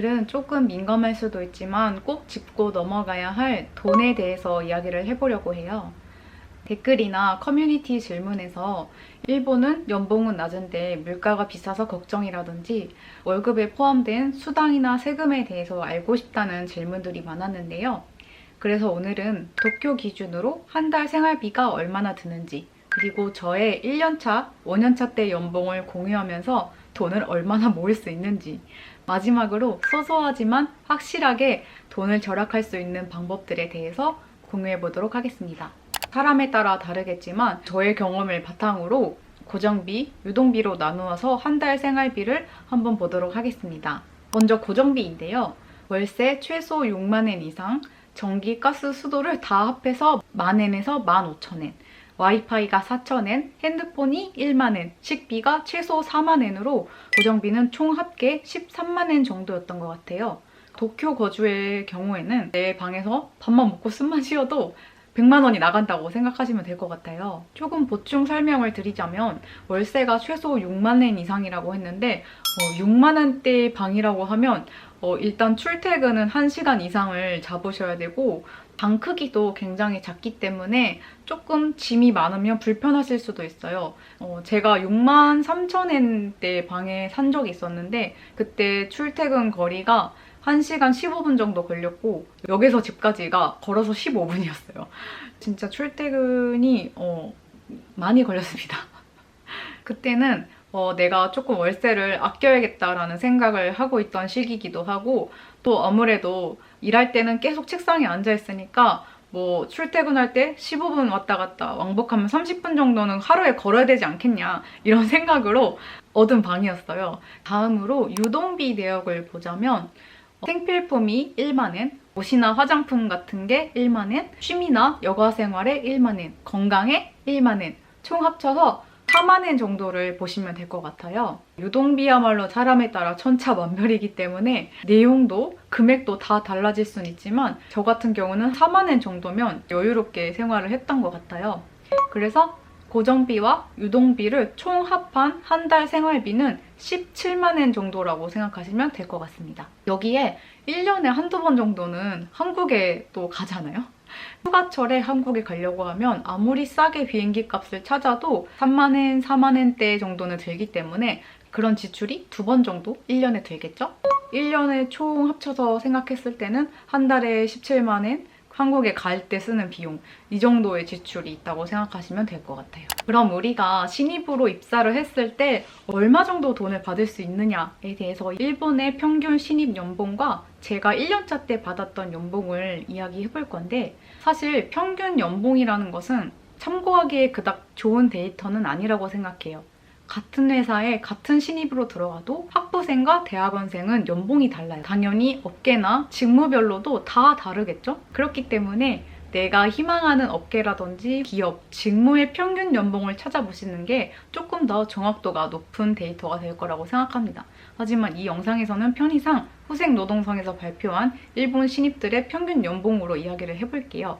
오늘은 조금 민감할 수도 있지만 꼭 짚고 넘어가야 할 돈에 대해서 이야기를 해보려고 해요. 댓글이나 커뮤니티 질문에서 일본은 연봉은 낮은데 물가가 비싸서 걱정이라든지 월급에 포함된 수당이나 세금에 대해서 알고 싶다는 질문들이 많았는데요. 그래서 오늘은 도쿄 기준으로 한 달 생활비가 얼마나 드는지 그리고 저의 1년차, 5년차 때 연봉을 공유하면서 돈을 얼마나 모을 수 있는지 마지막으로 소소하지만 확실하게 돈을 절약할 수 있는 방법들에 대해서 공유해 보도록 하겠습니다. 사람에 따라 다르겠지만 저의 경험을 바탕으로 고정비, 유동비로 나누어서 한 달 생활비를 한번 보도록 하겠습니다. 먼저 고정비인데요. 월세 최소 6만엔 이상, 전기, 가스, 수도를 다 합해서 만엔에서 15,000엔, 와이파이가 4,000엔, 핸드폰이 1만엔, 식비가 최소 4만엔으로 고정비는 총 합계 13만엔 정도였던 것 같아요. 도쿄 거주의 경우에는 내 방에서 밥만 먹고 숨만 쉬어도 100만 원이 나간다고 생각하시면 될 것 같아요. 조금 보충 설명을 드리자면 월세가 최소 6만 엔 이상이라고 했는데 어, 6만 원대 방이라고 하면 어, 일단 출퇴근은 1시간 이상을 잡으셔야 되고 방 크기도 굉장히 작기 때문에 조금 짐이 많으면 불편하실 수도 있어요. 어, 제가 6만 3천 엔대 방에 산 적이 있었는데 그때 출퇴근 거리가 1시간 15분 정도 걸렸고 역에서 집까지가 걸어서 15분이었어요. 진짜 출퇴근이 어, 많이 걸렸습니다. 그때는 어, 내가 조금 월세를 아껴야겠다라는 생각을 하고 있던 시기이기도 하고 또 아무래도 일할 때는 계속 책상에 앉아 있으니까 뭐 출퇴근할 때 15분 왔다 갔다 왕복하면 30분 정도는 하루에 걸어야 되지 않겠냐 이런 생각으로 얻은 방이었어요. 다음으로 유동비 내역을 보자면 생필품이 1만엔, 옷이나 화장품 같은 게 1만엔, 취미나 여가 생활에 1만엔, 건강에 1만엔, 총 합쳐서 4만엔 정도를 보시면 될 것 같아요. 유동비야말로 사람에 따라 천차만별이기 때문에 내용도 금액도 다 달라질 순 있지만 저 같은 경우는 4만엔 정도면 여유롭게 생활을 했던 것 같아요. 그래서 고정비와 유동비를 총 합한 한 달 생활비는 17만엔 정도라고 생각하시면 될 것 같습니다. 여기에 1년에 한두 번 정도는 한국에 또 가잖아요. 휴가철에 한국에 가려고 하면 아무리 싸게 비행기 값을 찾아도 3만엔, 4만엔대 정도는 들기 때문에 그런 지출이 두 번 정도 1년에 들겠죠? 1년에 총 합쳐서 생각했을 때는 한 달에 17만엔, 한국에 갈 때 쓰는 비용 이 정도의 지출이 있다고 생각하시면 될 것 같아요. 그럼 우리가 신입으로 입사를 했을 때 얼마 정도 돈을 받을 수 있느냐에 대해서 일본의 평균 신입 연봉과 제가 1년차 때 받았던 연봉을 이야기해 볼 건데 사실 평균 연봉이라는 것은 참고하기에 그닥 좋은 데이터는 아니라고 생각해요. 같은 회사에 같은 신입으로 들어가도 학부생과 대학원생은 연봉이 달라요. 당연히 업계나 직무별로도 다 다르겠죠? 그렇기 때문에 내가 희망하는 업계라든지 기업, 직무의 평균 연봉을 찾아보시는 게 조금 더 정확도가 높은 데이터가 될 거라고 생각합니다. 하지만 이 영상에서는 편의상 후생 노동성에서 발표한 일본 신입들의 평균 연봉으로 이야기를 해볼게요.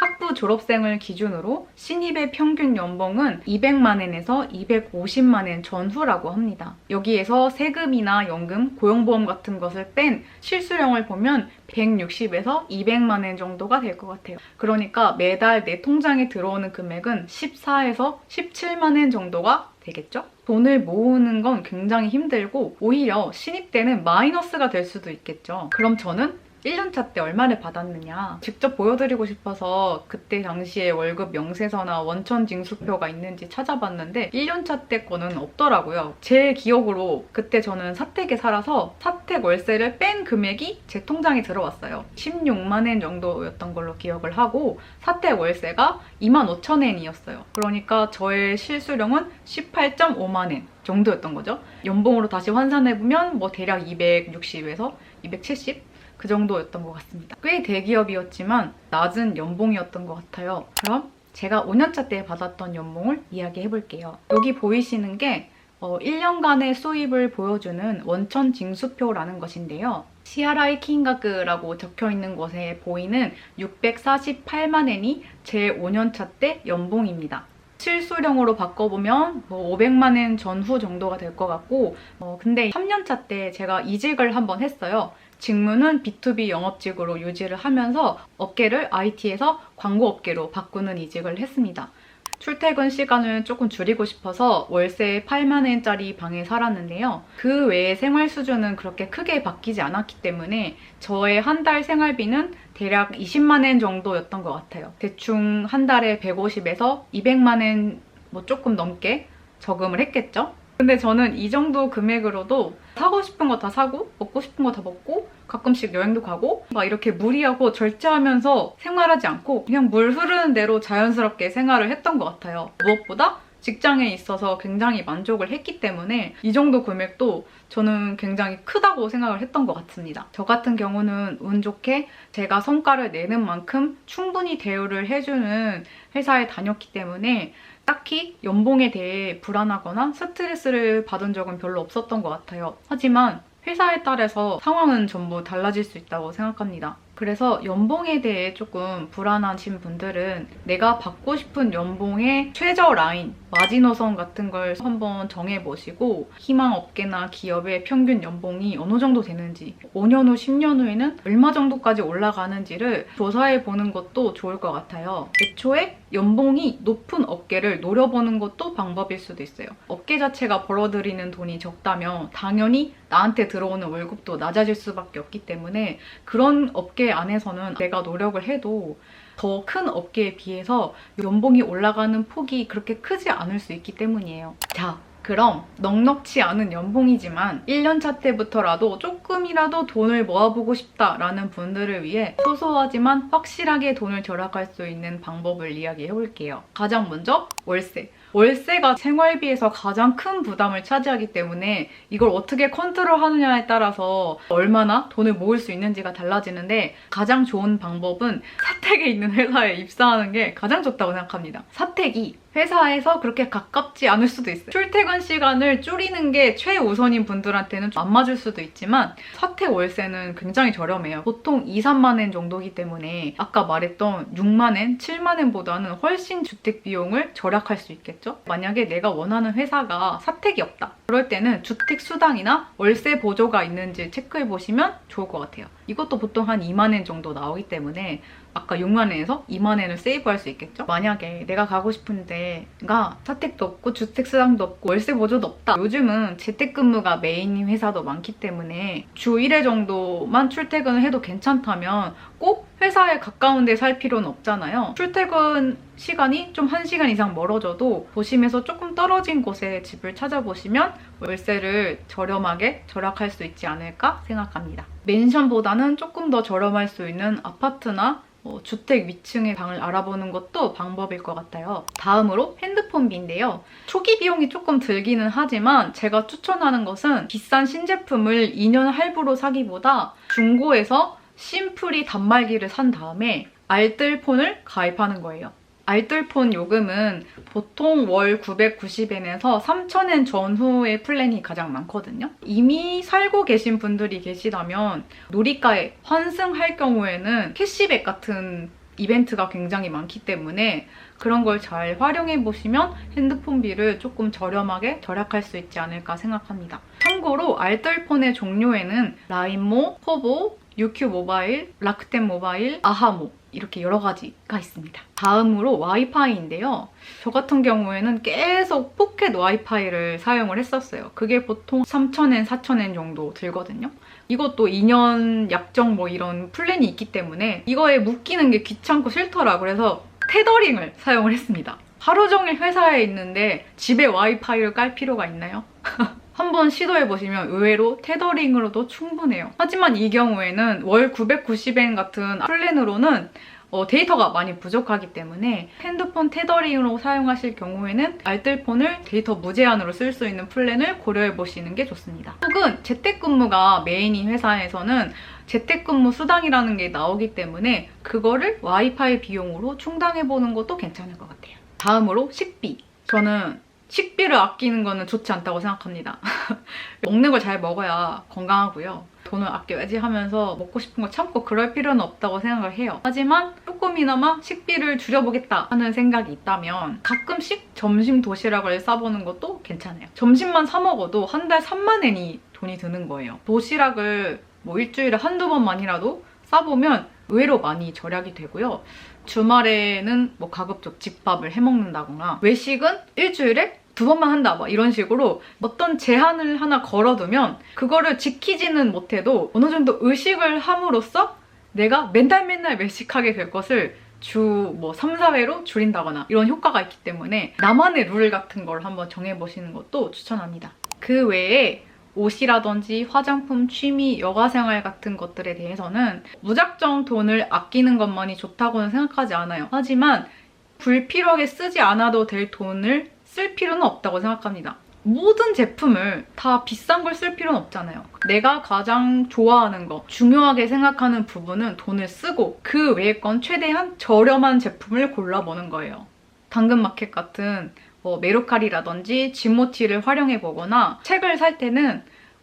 학부 졸업생을 기준으로 신입의 평균 연봉은 200만엔에서 250만엔 전후라고 합니다. 여기에서 세금이나 연금, 고용보험 같은 것을 뺀 실수령을 보면 160에서 200만엔 정도가 될 것 같아요. 그러니까 매달 내 통장에 들어오는 금액은 14에서 17만엔 정도가 되겠죠? 돈을 모으는 건 굉장히 힘들고 오히려 신입 때는 마이너스가 될 수도 있겠죠. 그럼 저는 1년차 때 얼마를 받았느냐 직접 보여드리고 싶어서 그때 당시에 월급 명세서나 원천 징수표가 있는지 찾아봤는데 1년차 때 거는 없더라고요. 제 기억으로 그때 저는 사택에 살아서 사택 월세를 뺀 금액이 제 통장에 들어왔어요. 16만 엔 정도였던 걸로 기억을 하고 사택 월세가 2만 5천 엔이었어요. 그러니까 저의 실수령은 18.5만 엔 정도였던 거죠. 연봉으로 다시 환산해보면 뭐 대략 260에서 270? 그 정도였던 것 같습니다. 꽤 대기업이었지만 낮은 연봉이었던 것 같아요. 그럼 제가 5년차 때 받았던 연봉을 이야기해 볼게요. 여기 보이시는 게 어, 1년간의 수입을 보여주는 원천 징수표라는 것인데요. 시아라이 킹가그라고 적혀 있는 곳에 보이는 648만 엔이 제 5년차 때 연봉입니다. 실수령으로 바꿔보면 뭐 500만 원 전후 정도가 될 것 같고 어, 근데 3년차 때 제가 이직을 한번 했어요. 직무는 B2B 영업직으로 유지를 하면서 업계를 IT에서 광고업계로 바꾸는 이직을 했습니다. 출퇴근 시간을 조금 줄이고 싶어서 월세 8만 원짜리 방에 살았는데요. 그 외에 생활 수준은 그렇게 크게 바뀌지 않았기 때문에 저의 한 달 생활비는 대략 20만 원 정도였던 것 같아요. 대충 한 달에 150에서 200만 원 뭐 조금 넘게 저금을 했겠죠? 근데 저는 이 정도 금액으로도 사고 싶은 거 다 사고 먹고 싶은 거 다 먹고 가끔씩 여행도 가고 막 이렇게 무리하고 절제하면서 생활하지 않고 그냥 물 흐르는 대로 자연스럽게 생활을 했던 것 같아요. 무엇보다 직장에 있어서 굉장히 만족을 했기 때문에 이 정도 금액도 저는 굉장히 크다고 생각을 했던 것 같습니다. 저 같은 경우는 운 좋게 제가 성과를 내는 만큼 충분히 대우를 해주는 회사에 다녔기 때문에 딱히 연봉에 대해 불안하거나 스트레스를 받은 적은 별로 없었던 것 같아요. 하지만 회사에 따라서 상황은 전부 달라질 수 있다고 생각합니다. 그래서 연봉에 대해 조금 불안하신 분들은 내가 받고 싶은 연봉의 최저 라인, 마지노선 같은 걸 한번 정해보시고 희망 업계나 기업의 평균 연봉이 어느 정도 되는지 5년 후, 10년 후에는 얼마 정도까지 올라가는지를 조사해 보는 것도 좋을 것 같아요. 애초에 연봉이 높은 업계를 노려보는 것도 방법일 수도 있어요. 업계 자체가 벌어들이는 돈이 적다면 당연히 나한테 들어오는 월급도 낮아질 수밖에 없기 때문에 그런 업계 안에서는 내가 노력을 해도 더 큰 업계에 비해서 연봉이 올라가는 폭이 그렇게 크지 않을 수 있기 때문이에요. 자, 그럼 넉넉치 않은 연봉이지만 1년차 때부터라도 조금이라도 돈을 모아보고 싶다라는 분들을 위해 소소하지만 확실하게 돈을 절약할 수 있는 방법을 이야기해 볼게요. 가장 먼저 월세. 월세가 생활비에서 가장 큰 부담을 차지하기 때문에 이걸 어떻게 컨트롤하느냐에 따라서 얼마나 돈을 모을 수 있는지가 달라지는데 가장 좋은 방법은 사택에 있는 회사에 입사하는 게 가장 좋다고 생각합니다. 사택이 회사에서 그렇게 가깝지 않을 수도 있어요. 출퇴근 시간을 줄이는 게 최우선인 분들한테는 좀안 맞을 수도 있지만 사택 월세는 굉장히 저렴해요. 보통 2, 3만 원 정도이기 때문에 아까 말했던 6만 원, 7만 원보다는 훨씬 주택 비용을 절약할 수 있겠죠? 만약에 내가 원하는 회사가 사택이 없다. 그럴 때는 주택 수당이나 월세 보조가 있는지 체크해 보시면 좋을 것 같아요. 이것도 보통 한 2만 원 정도 나오기 때문에 아까 6만 원에서 2만 원을 세이브할 수 있겠죠? 만약에 내가 가고 싶은 데 가 사택도 없고 주택 수당도 없고 월세 보조도 없다. 요즘은 재택근무가 메인인 회사도 많기 때문에 주 1회 정도만 출퇴근을 해도 괜찮다면 꼭 회사에 가까운 데 살 필요는 없잖아요. 출퇴근 시간이 좀 1시간 이상 멀어져도 도심에서 조금 떨어진 곳에 집을 찾아보시면 월세를 저렴하게 절약할 수 있지 않을까 생각합니다. 맨션보다는 조금 더 저렴할 수 있는 아파트나 뭐 주택 위층의 방을 알아보는 것도 방법일 것 같아요. 다음으로 핸드폰비인데요. 초기 비용이 조금 들기는 하지만 제가 추천하는 것은 비싼 신제품을 2년 할부로 사기보다 중고에서 심플이 단말기를 산 다음에 알뜰폰을 가입하는 거예요. 알뜰폰 요금은 보통 월 990엔에서 3,000엔 전후의 플랜이 가장 많거든요. 이미 살고 계신 분들이 계시다면 놀이가에 환승할 경우에는 캐시백 같은 이벤트가 굉장히 많기 때문에 그런 걸 잘 활용해 보시면 핸드폰비를 조금 저렴하게 절약할 수 있지 않을까 생각합니다. 참고로 알뜰폰의 종류에는 라인모, 포보, UQ 모바일, 라크텐 모바일, 아하모 이렇게 여러 가지가 있습니다. 다음으로 와이파이인데요. 저 같은 경우에는 계속 포켓 와이파이를 사용을 했었어요. 그게 보통 3,000엔, 4,000엔 정도 들거든요. 이것도 2년 약정 뭐 이런 플랜이 있기 때문에 이거에 묶이는 게 귀찮고 싫더라. 그래서 테더링을 사용을 했습니다. 하루 종일 회사에 있는데 집에 와이파이를 깔 필요가 있나요? 한번 시도해보시면 의외로 테더링으로도 충분해요. 하지만 이 경우에는 월 990엔 같은 플랜으로는 어, 데이터가 많이 부족하기 때문에 핸드폰 테더링으로 사용하실 경우에는 알뜰폰을 데이터 무제한으로 쓸 수 있는 플랜을 고려해보시는 게 좋습니다. 혹은 재택근무가 메인인 회사에서는 재택근무 수당이라는 게 나오기 때문에 그거를 와이파이 비용으로 충당해보는 것도 괜찮을 것 같아요. 다음으로 식비. 저는 식비를 아끼는 거는 좋지 않다고 생각합니다. 먹는 걸 잘 먹어야 건강하고요. 돈을 아껴야지 하면서 먹고 싶은 거 참고 그럴 필요는 없다고 생각을 해요. 하지만 조금이나마 식비를 줄여보겠다 하는 생각이 있다면 가끔씩 점심 도시락을 싸보는 것도 괜찮아요. 점심만 사 먹어도 한 달 3만 엔이 돈이 드는 거예요. 도시락을 뭐 일주일에 한두 번만이라도 싸보면 의외로 많이 절약이 되고요. 주말에는 뭐 가급적 집밥을 해 먹는다거나 외식은 일주일에 두 번만 한다 막 이런 식으로 어떤 제한을 하나 걸어두면 그거를 지키지는 못해도 어느 정도 의식을 함으로써 내가 맨날 맨날 외식하게 될 것을 주뭐 3, 4회로 줄인다거나 이런 효과가 있기 때문에 나만의 룰 같은 걸 한번 정해보시는 것도 추천합니다. 그 외에 옷이라든지 화장품, 취미, 여가생활 같은 것들에 대해서는 무작정 돈을 아끼는 것만이 좋다고는 생각하지 않아요. 하지만 불필요하게 쓰지 않아도 될 돈을 쓸 필요는 없다고 생각합니다. 모든 제품을 다 비싼 걸 쓸 필요는 없잖아요. 내가 가장 좋아하는 거, 중요하게 생각하는 부분은 돈을 쓰고 그 외의 건 최대한 저렴한 제품을 골라보는 거예요. 당근마켓 같은 뭐 메루카리라든지 지모티를 활용해 보거나 책을 살 때는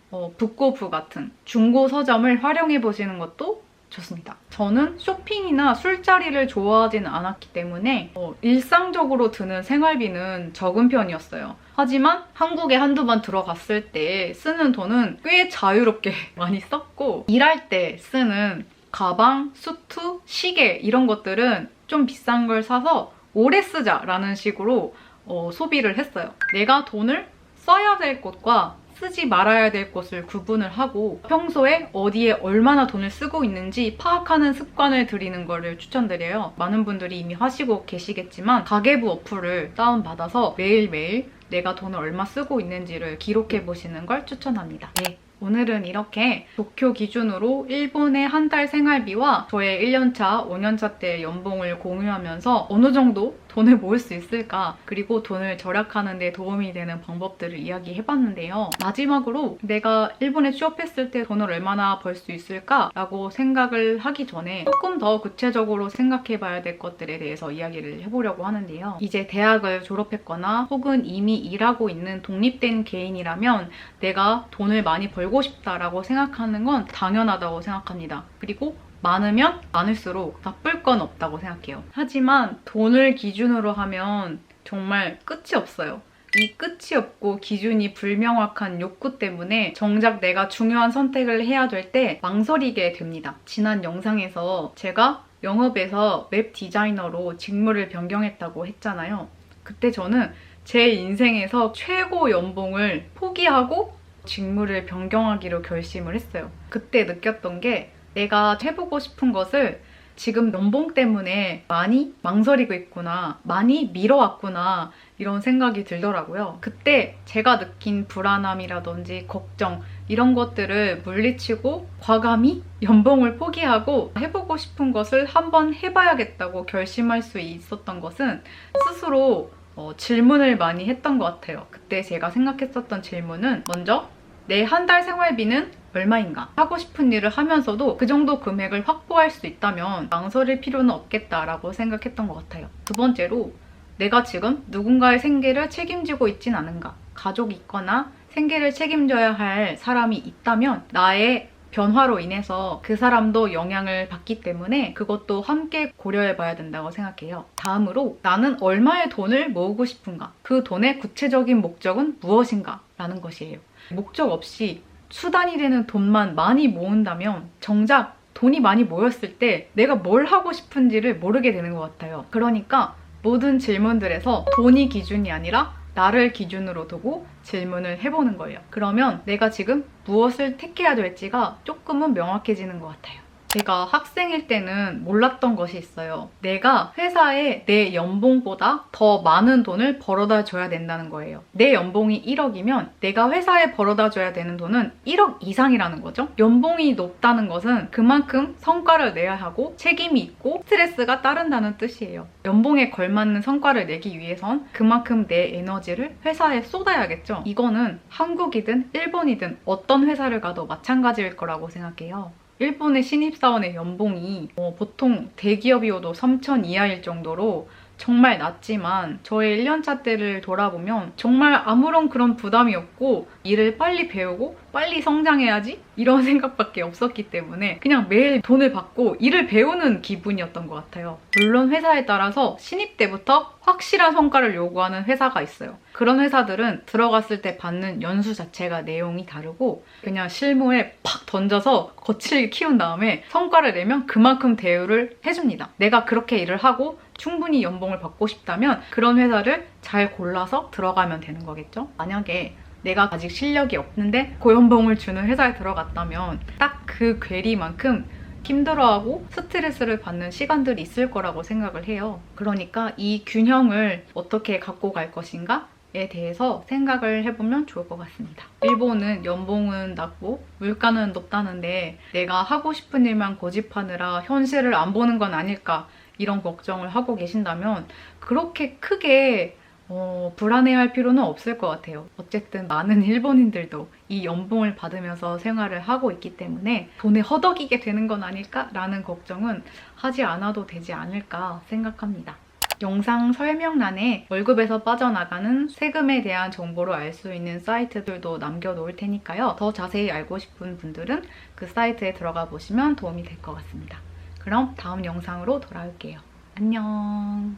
어, 북고부 같은 중고 서점을 활용해 보시는 것도 좋습니다. 저는 쇼핑이나 술자리를 좋아하지는 않았기 때문에 어, 일상적으로 드는 생활비는 적은 편이었어요. 하지만 한국에 한두 번 들어갔을 때 쓰는 돈은 꽤 자유롭게 많이 썼고 일할 때 쓰는 가방, 수트, 시계 이런 것들은 좀 비싼 걸 사서 오래 쓰자라는 식으로 어, 소비를 했어요. 내가 돈을 써야 될 곳과 쓰지 말아야 될 곳을 구분을 하고 평소에 어디에 얼마나 돈을 쓰고 있는지 파악하는 습관을 들이는 거를 추천드려요. 많은 분들이 이미 하시고 계시겠지만 가계부 어플을 다운받아서 매일매일 내가 돈을 얼마 쓰고 있는지를 기록해 보시는 걸 추천합니다. 네. 오늘은 이렇게 도쿄 기준으로 일본의 한 달 생활비와 저의 1년차, 5년차 때 연봉을 공유하면서 어느 정도 돈을 모을 수 있을까 그리고 돈을 절약하는 데 도움이 되는 방법들을 이야기해봤는데요. 마지막으로 내가 일본에 취업했을 때 돈을 얼마나 벌 수 있을까 라고 생각을 하기 전에 조금 더 구체적으로 생각해봐야 될 것들에 대해서 이야기를 해보려고 하는데요. 이제 대학을 졸업했거나 혹은 이미 일하고 있는 독립된 개인이라면 내가 돈을 많이 벌고 싶다라고 생각하는 건 당연하다고 생각합니다. 그리고 많으면 많을수록 나쁠 건 없다고 생각해요. 하지만 돈을 기준으로 하면 정말 끝이 없어요. 이 끝이 없고 기준이 불명확한 욕구 때문에 정작 내가 중요한 선택을 해야 될 때 망설이게 됩니다. 지난 영상에서 제가 영업에서 웹 디자이너로 직무를 변경했다고 했잖아요. 그때 저는 제 인생에서 최고 연봉을 포기하고 직무를 변경하기로 결심을 했어요. 그때 느꼈던 게 내가 해보고 싶은 것을 지금 연봉 때문에 많이 망설이고 있구나, 많이 미뤄왔구나, 이런 생각이 들더라고요. 그때 제가 느낀 불안함이라든지 걱정, 이런 것들을 물리치고 과감히 연봉을 포기하고 해보고 싶은 것을 한번 해봐야겠다고 결심할 수 있었던 것은 스스로 어, 질문을 많이 했던 것 같아요. 그때 제가 생각했었던 질문은 먼저 내 한 달 생활비는 얼마인가 하고 싶은 일을 하면서도 그 정도 금액을 확보할 수 있다면 망설일 필요는 없겠다라고 생각했던 것 같아요. 두 번째로 내가 지금 누군가의 생계를 책임지고 있진 않은가 가족이 있거나 생계를 책임져야 할 사람이 있다면 나의 변화로 인해서 그 사람도 영향을 받기 때문에 그것도 함께 고려해 봐야 된다고 생각해요. 다음으로 나는 얼마의 돈을 모으고 싶은가? 그 돈의 구체적인 목적은 무엇인가? 라는 것이에요. 목적 없이 수단이 되는 돈만 많이 모은다면 정작 돈이 많이 모였을 때 내가 뭘 하고 싶은지를 모르게 되는 것 같아요. 그러니까 모든 질문들에서 돈이 기준이 아니라 나를 기준으로 두고 질문을 해보는 거예요. 그러면 내가 지금 무엇을 택해야 될지가 조금은 명확해지는 것 같아요. 제가 학생일 때는 몰랐던 것이 있어요. 내가 회사에 내 연봉보다 더 많은 돈을 벌어다 줘야 된다는 거예요. 내 연봉이 1억이면 내가 회사에 벌어다 줘야 되는 돈은 1억 이상이라는 거죠. 연봉이 높다는 것은 그만큼 성과를 내야 하고 책임이 있고 스트레스가 따른다는 뜻이에요. 연봉에 걸맞는 성과를 내기 위해선 그만큼 내 에너지를 회사에 쏟아야겠죠. 이거는 한국이든 일본이든 어떤 회사를 가도 마찬가지일 거라고 생각해요. 일본의 신입사원의 연봉이 어, 보통 대기업이어도 3천 이하일 정도로 정말 낮지만 저의 1년차 때를 돌아보면 정말 아무런 그런 부담이 없고 일을 빨리 배우고 빨리 성장해야지 이런 생각밖에 없었기 때문에 그냥 매일 돈을 받고 일을 배우는 기분이었던 것 같아요. 물론 회사에 따라서 신입 때부터 확실한 성과를 요구하는 회사가 있어요. 그런 회사들은 들어갔을 때 받는 연수 자체가 내용이 다르고 그냥 실무에 팍 던져서 거칠게 키운 다음에 성과를 내면 그만큼 대우를 해줍니다. 내가 그렇게 일을 하고 충분히 연봉을 받고 싶다면 그런 회사를 잘 골라서 들어가면 되는 거겠죠? 만약에 내가 아직 실력이 없는데 고연봉을 주는 회사에 들어갔다면 딱 그 괴리만큼 힘들어하고 스트레스를 받는 시간들이 있을 거라고 생각을 해요. 그러니까 이 균형을 어떻게 갖고 갈 것인가? 에 대해서 생각을 해보면 좋을 것 같습니다. 일본은 연봉은 낮고 물가는 높다는데 내가 하고 싶은 일만 고집하느라 현실을 안 보는 건 아닐까 이런 걱정을 하고 계신다면 그렇게 크게 어, 불안해할 필요는 없을 것 같아요. 어쨌든 많은 일본인들도 이 연봉을 받으면서 생활을 하고 있기 때문에 돈에 허덕이게 되는 건 아닐까라는 걱정은 하지 않아도 되지 않을까 생각합니다. 영상 설명란에 월급에서 빠져나가는 세금에 대한 정보를 알 수 있는 사이트들도 남겨놓을 테니까요. 더 자세히 알고 싶은 분들은 그 사이트에 들어가 보시면 도움이 될 것 같습니다. 그럼 다음 영상으로 돌아올게요. 안녕.